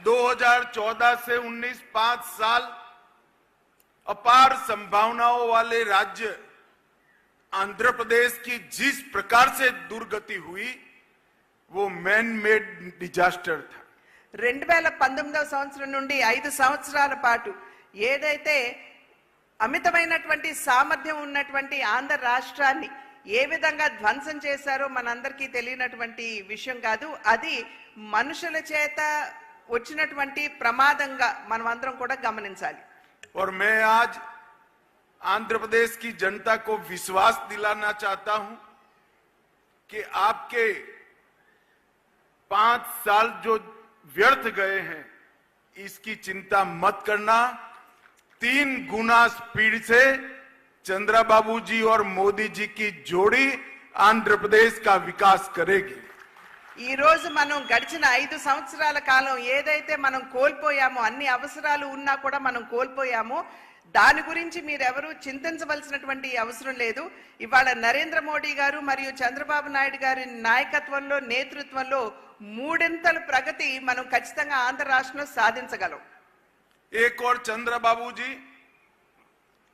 2014 से 19 पांच साल अपार संभावनाओं वाले राज्य आंध्र प्रदेश की जिस प्रकार से दुर्गति हुई वो मैन मेड डिजास्टर था రెండు వేల పంతొమ్మిదవ సంవత్సరం నుండి ఐదు సంవత్సరాల పాటు ఏదైతే అమితమైనటువంటి సామర్థ్యం ఉన్నటువంటి ఆంధ్ర రాష్ట్రాన్ని ఏ విధంగా ధ్వంసం చేశారో మనందరికీ తెలియనటువంటి విషయం కాదు అది మనుషుల చేత వచ్చినటువంటి ప్రమాదంగా మనం అందరం కూడా గమనించాలి और मैं आज आंध्र प्रदेश की जनता को विश्वास दिलाना चाहता हूं कि आपके पांच साल जो व्यर्थ गए हैं इसकी चिंता मत करना तीन गुना स्पीड से चंद्रा बाबू जी और मोदी जी की जोड़ी आंध्र प्रदेश का विकास करेगी ఈరోజు మనం గడిచిన ఐదు సంవత్సరాల కాలం ఏదైతే మనం కోల్పోయామో అన్ని అవసరాలు ఉన్నా కూడా మనం కోల్పోయామో దాని గురించి మీరెవరు చింతించవలసినటువంటి అవసరం లేదు. ఇవాళ నరేంద్ర మోడీ గారు మరియు చంద్రబాబు నాయుడు గారి నాయకత్వంలో నేతృత్వంలో మూడింతలు ప్రగతి మనం ఖచ్చితంగా ఆంధ్ర రాష్ట్రంలో సాధించగలం. ఏ ఏకోర్ చంద్రబాబుజీ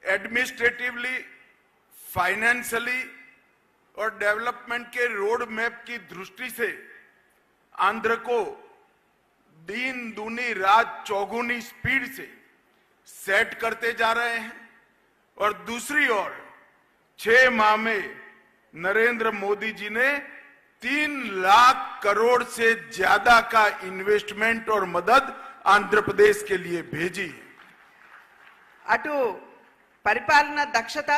అడ్మినిస్ట్రేటివ్లీ ఫైనాన్షియలీ और डेवलपमेंट के रोड मैप की दृष्टि से आंध्र को दिन दूनी रात चौगुनी स्पीड से सेट करते जा रहे हैं और दूसरी ओर छह माह में नरेंद्र मोदी जी ने तीन लाख करोड़ से ज्यादा का इन्वेस्टमेंट और मदद आंध्र प्रदेश के लिए भेजी है అటు పరిపాలన దక్షత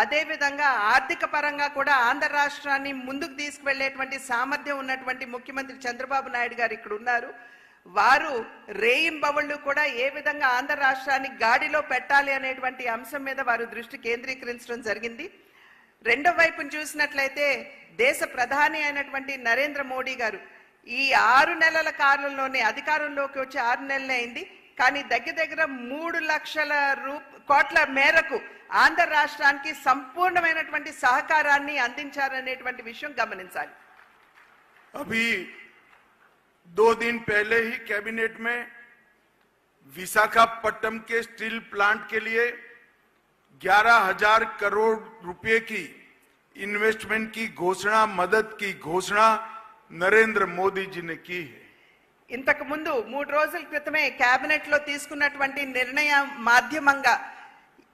అదేవిధంగా ఆర్థిక పరంగా కూడా ఆంధ్ర రాష్ట్రాన్ని ముందుకు తీసుకువెళ్ళేటువంటి సామర్థ్యం ఉన్నటువంటి ముఖ్యమంత్రి చంద్రబాబు నాయుడు గారు ఇక్కడ ఉన్నారు. వారు రేయింబవళ్ళు కూడా ఏ విధంగా ఆంధ్ర రాష్ట్రాన్ని గాడిలో పెట్టాలి అనేటువంటి అంశం మీద వారు దృష్టి కేంద్రీకరించడం జరిగింది. రెండో వైపును చూసినట్లయితే దేశ ప్రధాని అయినటువంటి నరేంద్ర మోడీ గారు ఈ ఆరు నెలల కాలంలోనే అధికారంలోకి వచ్చి ఆరు నెలలే అయింది. కానీ దగ్గర దగ్గర మూడు లక్షల రూ కోట్ల మేరకు ఆంధ్ర రాష్ట్రానికి సంపూర్ణమైనటువంటి సహకారాన్ని అందించారనేటువంటి విషయం గమనించాలి अभी दो दिन पहले ही कैबिनेट में विशाखापट्टनम के स्टील प्लांट के लिए ग्यारह हजार करोड़ रुपए की इन्वेस्टमेंट की घोषणा मदद की घोषणा नरेंद्र मोदी जी ने की है ఇంతకు ముందు మూడు రోజుల క్రితమే కేబినెట్ లో తీసుకున్నటువంటి నిర్ణయం మాధ్యమంగా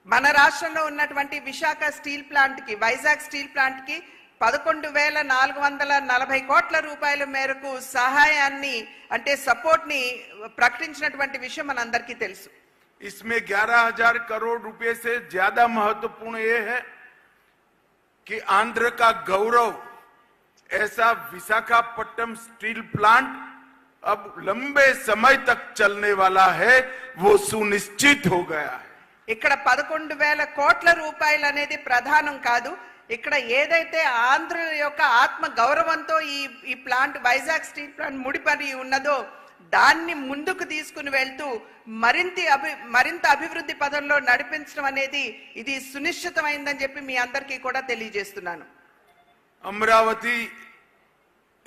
మన రాష్ట్రంలో ఉన్నటువంటి విశాఖ స్టీల్ ప్లాంట్ కి వైజాగ్ స్టీల్ ప్లాంట్ కి పదకొండు వేల నాలుగు వందల నలభై కోట్ల రూపాయల మేరకు సహాయాన్ని అంటే సపోర్ట్ ని ప్రకటించినటువంటి విషయం మనందరికీ తెలుసు इसमें ग्यारह हजार करोड़ रुपए से ज्यादा महत्वपूर्ण ये है कि आंध्र का गौरव ऐसा विशाखापट्टनम स्टील प्लांट अब लंबे समय तक चलने वाला है वो सुनिश्चित हो गया है ఇక్కడ పదకొండు వేల కోట్ల రూపాయలు అనేది ప్రధానం కాదు ఇక్కడ ఏదైతే ఆంధ్ర యొక్క ఆత్మ గౌరవంతో ఈ ఈ ప్లాంట్ వైజాగ్ స్టీల్ ప్లాంట్ ముడిపడి ఉన్నదో దాన్ని ముందుకు తీసుకుని వెళ్తూ మరింత అభి మరింత అభివృద్ధి పదంలో నడిపించడం అనేది ఇది సునిశ్చితమైందని చెప్పి మీ అందరికీ కూడా తెలియజేస్తున్నాను अमरावती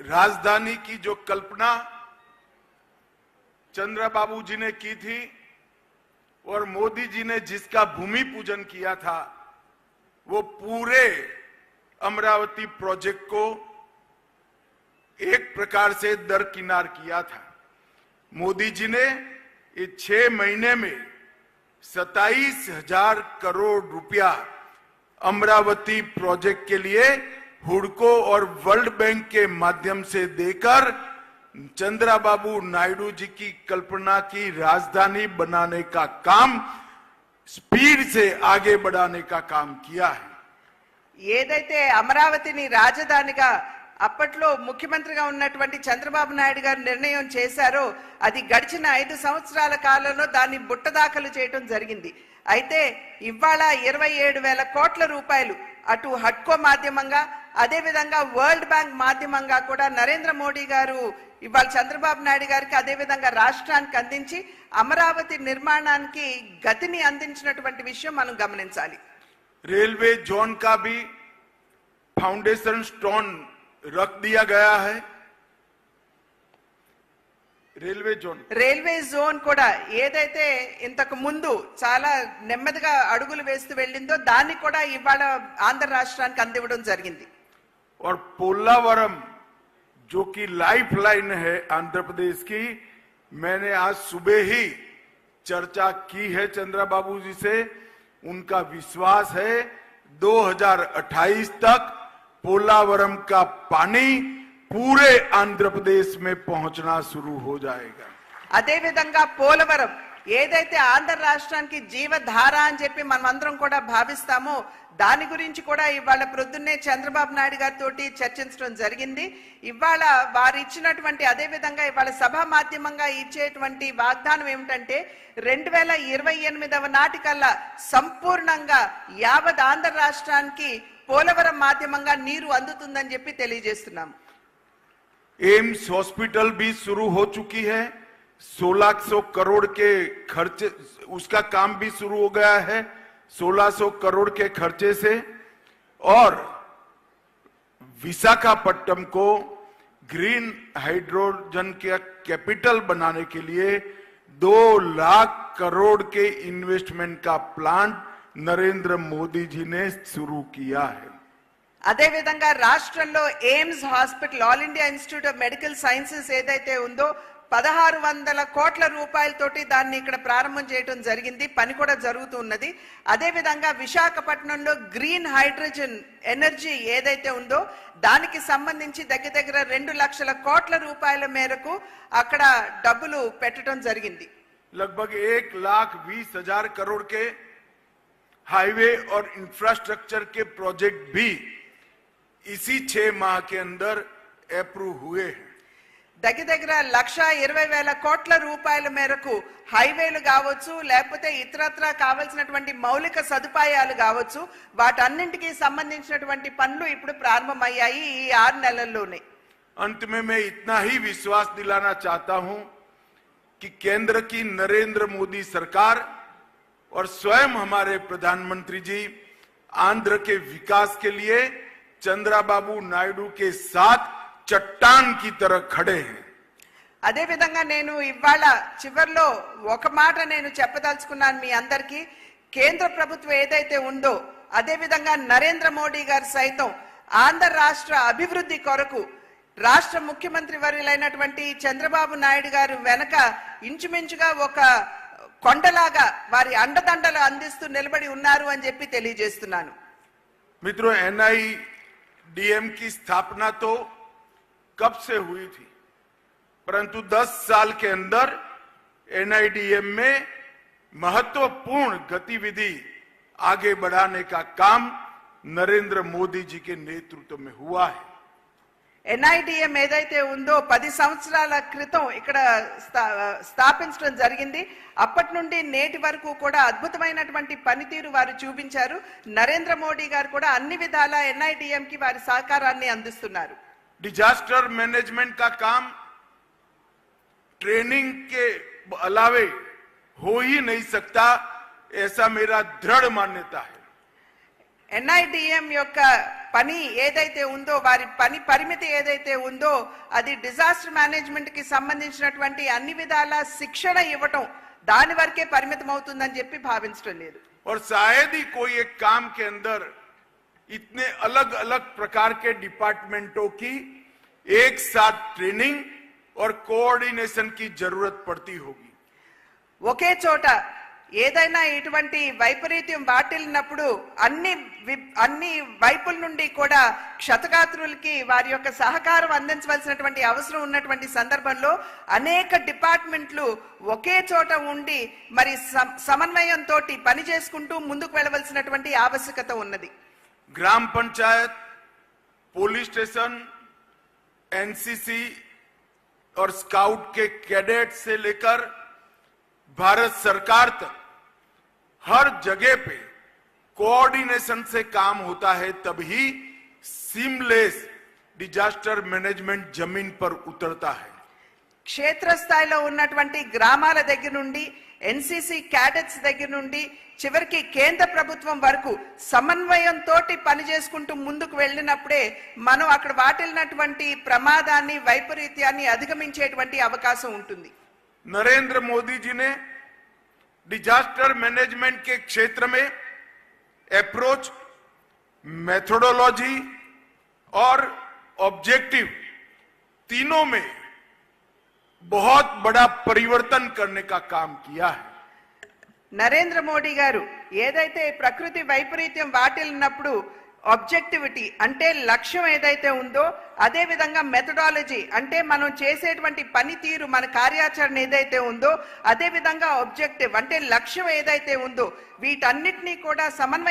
राजधानी की जो कल्पना चंद्रा बाबू जी ने की थी और मोदी जी ने जिसका भूमि पूजन किया था, वो पूरे अमरावती प्रोजेक्ट को एक प्रकार से दरकिनार किया था। मोदी जी ने इस छह महीने में सताइस हज़ार करोड़ रुपया अमरावती प्रोजेक्ट के लिए हुडको और वर्ल्ड बैंक के माध्यम से देकर चंद्रा बाबू नायडू जी की कल्पना की राजधानी बनाने का काम स्पीड से आगे बढ़ाने का काम किया है ఏదైతే అమరావతిని రాజధానిగా అప్పట్లో ముఖ్యమంత్రిగా ఉన్నటువంటి చంద్రబాబు నాయుడు గారు నిర్ణయం చేశారో అది గడిచిన ఐదు సంవత్సరాల కాలంలో దాన్ని బుట్టదాఖలు చేయటం జరిగింది అయితే ఇవాళ ఇరవై ఏడు వేల కోట్ల రూపాయలు అటు హట్కో మాధ్యమంగా అదే విధంగా వరల్డ్ బ్యాంక్ మాధ్యమంగా కూడా నరేంద్ర మోడీ గారు ఇవాళ చంద్రబాబు నాయుడు గారికి అదే విధంగా రాష్ట్రానికి అందించి అమరావతి నిర్మాణానికి గతిని అందించినటువంటి విషయం మనం గమనించాలి रेलवे जोन का भी फाउंडेशन स्टोन रख दिया गया है रेलवे जोन రైల్వే జోన్ కూడా ఏదైతే ఇంతకు ముందు చాలా నెమ్మదిగా అడుగులు వేస్తూ వెళ్ళిందో దాన్ని కూడా ఇవాళ ఆంధ్ర రాష్ట్రానికి అందివ్వడం జరిగింది और पोलावरम जो कि लाइफ लाइन है आंध्र प्रदेश की मैंने आज सुबह ही चर्चा की है चंद्रा बाबू जी से उनका विश्वास है 2028 तक पोलावरम का पानी पूरे आंध्र प्रदेश में पहुंचना शुरू हो जाएगा అదే విధంగా పోలవరం ఏదైతే ఆంధ్ర రాష్ట్రానికి జీవధార అని చెప్పి మనం అందరం కూడా భావిస్తామో దాని గురించి కూడా ఇవాళ ప్రొద్దున్నే చంద్రబాబు నాయుడు గారితో చర్చించడం జరిగింది ఇవాళ వారు ఇచ్చినటువంటి అదే విధంగా ఇవాళ సభా మాధ్యమంగా ఇచ్చేటువంటి వాగ్దానం ఏమిటంటే రెండు వేల ఇరవై ఎనిమిదవ నాటికల్లా సంపూర్ణంగా యావత్ ఆంధ్ర రాష్ట్రానికి పోలవరం మాధ్యమంగా నీరు అందుతుందని చెప్పి తెలియజేస్తున్నాం एम्स हॉस्पिटल भी शुरू हो चुकी है 1600 करोड़ के खर्चे उसका काम भी शुरू हो गया है 1600 करोड़ के खर्चे से और विशाखापट्टनम को ग्रीन हाइड्रोजन के कैपिटल बनाने के लिए दो लाख करोड़ के इन्वेस्टमेंट का प्लान नरेंद्र मोदी जी ने शुरू किया है అదే విధంగా రాష్ట్రంలో AIIMS hospital All India Institute of Medical Sciences ఏదైతే ఉందో పదహారు వందల కోట్ల రూపాయలతోటి దాన్ని ఇక్కడ ప్రారంభం చేయడం జరిగింది పని కూడా జరుగుతున్నది అదే విధంగా విశాఖపట్నంలో గ్రీన్ హైడ్రోజన్ ఎనర్జీ ఏదైతే ఉందో దానికి సంబంధించి దగ్గర దగ్గర రెండు లక్షల కోట్ల రూపాయల మేరకు అక్కడ డబ్బులు పెట్టడం జరిగింది लगभग एक लाख बीस हजार करोड़ के हाईवे और इंफ्रास्ट्रक्चर के प्रोजेक्ट भी इसी छह माह के अंदर अप्रूव हुए हैं దగ్గర దగ్గర లక్ష ఇరవై వేల కోట్ల రూపాయల మేరకు హైవేలు కావచ్చు లేకపోతే ఇతరత్ర కావలసినటువంటి మౌలిక సదుపాయాలు కావచ్చు వాటన్నింటికి సంబంధించినటువంటి పనులు ఇప్పుడు ప్రారంభమయ్యాయి ఈ ఆరు నెలల్లోనే अंत में मैं इतना ही विश्वास दिलाना चाहता हूं कि केंद्र की नरेंद्र मोदी सरकार और स्वयं हमारे प्रधानमंत्री जी आंध्र के विकास के लिए चंद्राबाबू नायडू के साथ चट्टान की तरह खड़े हैं అదే విధంగా నేను ఇవాళ చివర్లో ఒక మాట నేను చెప్పదలుచుకున్నాను మీ అందరికీ కేంద్ర ప్రభుత్వం ఏదైతే ఉందో అదే విధంగా నరేంద్ర మోడీ గారు సైతం ఆంధ్ర రాష్ట్ర అభివృద్ధి కొరకు రాష్ట్ర ముఖ్యమంత్రి వర్యులైనటువంటి చంద్రబాబు నాయుడు గారు వెనక ఇంచుమించుగా ఒక కొండలాగా వారి అండదండలు అందిస్తూ నిలబడి ఉన్నారు అని చెప్పి తెలియజేస్తున్నాను मित्रों एनआईडीएम की स्थापना तो कब से हुई थी परंतु 10 साल के अंदर एनआईडीएम में महत्वपूर्ण गतिविधि आगे बढ़ाने का काम नरेंद्र मोदी जी के नेतृत्व में हुआ है ఎన్ఐడిఎం ఏదైతే ఉందో పది సంవత్సరాల క్రితం ఇక్కడ స్థా- స్థాపించడం జరిగింది అప్పటి నుండి నేటి వరకు కూడా అద్భుతమైనటువంటి పనితీరు వారు చూపించారు నరేంద్ర మోడీ గారు కూడా అన్ని విధాల ఎన్ఐడిఎం కి వారి సహకారాన్ని అందిస్తున్నారు डिजास्टर मैनेजमेंट का काम ट्रेनिंग के अलावे हो ही नहीं सकता ऐसा मेरा दृढ़ मान्यता है ఎన్ఐడిఎం యొక్క పని ఏదైతే ఉందో వారి పని పరిమితి ఏదైతే ఉందో అది డిజాస్టర్ మేనేజ్మెంట్ కి సంబంధించినటువంటి అన్ని విధాల శిక్షణ ఇవ్వటం దాని వరకే పరిమితం అవుతుందని చెప్పి భావించడం లేదు और शायद ही कोई एक काम के अंदर इतने अलग अलग प्रकार के डिपार्टमेंटों की एक साथ ट्रेनिंग और कोऑर्डिनेशन की जरूरत पड़ती होगी ఒకే చోట ఏదైనా ఇటువంటి వైపరీత్యం వాటిల్లినప్పుడు అన్ని వి- అన్ని వైపుల నుండి కూడా క్షతగాత్రులకి వారి యొక్క సహకారం అందించవలసినటువంటి అవసరం ఉన్నటువంటి సందర్భంలో అనేక డిపార్ట్మెంట్లు ఒకే చోట ఉండి మరి సమ- సమన్వయంతో పని చేసుకుంటూ ముందుకు వెళ్ళవలసినటువంటి ఆవశ్యకత ఉన్నది ग्राम पंचायत पुलिस स्टेशन एनसीसी और स्काउट के कैडेट से लेकर भारत सरकार तक हर जगह पे कोऑर्डिनेशन से काम होता है तभी सीमलेस डिजास्टर मैनेजमेंट जमीन पर उतरता है క్షేత్రస్థాయిలో ఉన్నటువంటి గ్రామాల దగ్గర నుండి ఎన్సిసి క్యాడెట్స్ దగ్గర నుండి చివరికి కేంద్ర ప్రభుత్వం వరకు సమన్వయంతో పనిచేసుకుంటూ ముందుకు వెళ్ళినప్పుడే మనం అక్కడ వాటిల్లినటువంటి ప్రమాదాన్ని వైపరీత్యాన్ని అధిగమించేటువంటి అవకాశం ఉంటుంది नरेंद्र मोदी जी ने डिजास्टर मैनेजमेंट के क्षेत्र में अप्रोच मेथोडोलॉजी और ऑब्जेक्टिव तीनों में बहुत बड़ा परिवर्तन करने का काम किया है నరేంద్ర మోడీ గారు ఏదైతే ప్రకృతి వైపరీత్యం వాటిల్లినప్పుడు ఆబ్జెక్టివిటీ అంటే లక్ష్యం ఏదైతే ఉందో అదే విధంగా మెథడాలజీ అంటే మనం చేసేటువంటి పనితీరు మన కార్యాచరణ ఏదైతే ఉందో అదే విధంగా ఆబ్జెక్టివ్ అంటే లక్ష్యం ఏదైతే ఉందో వీటన్నిటినీ కూడా సమన్వయం